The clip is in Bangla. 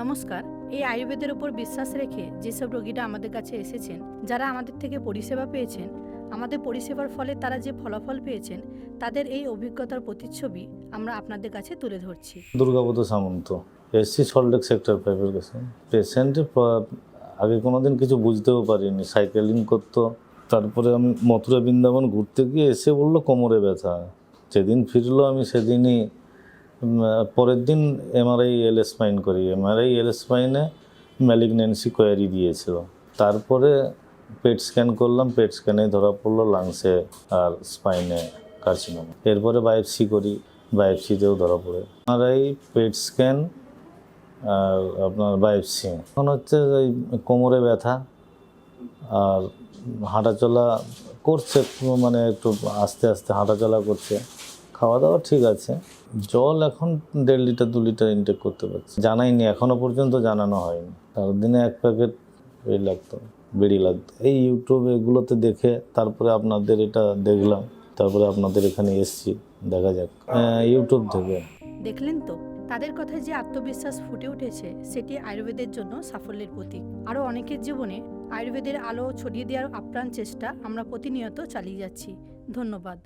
নমস্কার, এই আয়ুর্বেদের উপর বিশ্বাস রেখে যেসব রোগীরা আমাদের কাছে এসেছেন, যারা আমাদের থেকে পরিষেবা পেয়েছেন, আমাদের পরিষেবার ফলে তারা যে ফলাফল পেয়েছেন, তাদের এই অভিজ্ঞতার প্রতিচ্ছবি আমরা আপনাদের কাছে তুলে ধরছি। দুর্গাপদ সামন্ত এসছি সল্টলেক সেক্টর ফাইভের কাছে। পেশেন্ট আগে কোনোদিন কিছু বুঝতেও পারিনি সাইকেলিং করতো, তারপরে আমি মথুরা বৃন্দাবন ঘুরতে গিয়ে এসে বলল কোমরে ব্যথা। যেদিন ফিরলো আমি সেদিনই পরের দিন এমআরআই এল স্পাইন করি। এমআরআই এল স্পাইনে ম্যালিগনেন্সি কোয়ারি দিয়েছিল। তারপরে পেট স্ক্যান করলাম। পেট স্ক্যানে ধরা পড়ল লাংসে আর স্পাইনে কার্সিনোমা এরপরে বায়োপসি করি। বায়োপসিতেও ধরা পড়ে। এমআরআই পেট স্ক্যান আর আপনার বায়োপসি এখন হচ্ছে ওই কোমরে ব্যথা আর হাঁটাচলা করছে মানে একটু আস্তে আস্তে হাঁটাচলা করছে। খাওয়া দাওয়া ঠিক আছে। জল এখন দেড় লিটার, দু লিটার ইনটেক করতে পারছি। জানাইনি, এখনও পর্যন্ত জানানো হয়নি। সারাদিনে এক প্যাকেট এই লাগতো, বেড়ি লাগতো। এই ইউটিউব এগুলোতে দেখে তারপরে আপনাদের এটা দেখলাম, তারপরে আপনাদের এখানে এসছি, দেখা যাক। ইউটিউব থেকে। দেখলেন তো, তাদের কথায় যে আত্মবিশ্বাস ফুটে উঠেছে, সেটি আয়ুর্বেদের জন্য সাফল্যের প্রতীক। আরও অনেকের জীবনে আয়ুর্বেদের আলো ছড়িয়ে দেওয়ার আপ্রাণ চেষ্টা আমরা প্রতিনিয়ত চালিয়ে যাচ্ছি। ধন্যবাদ।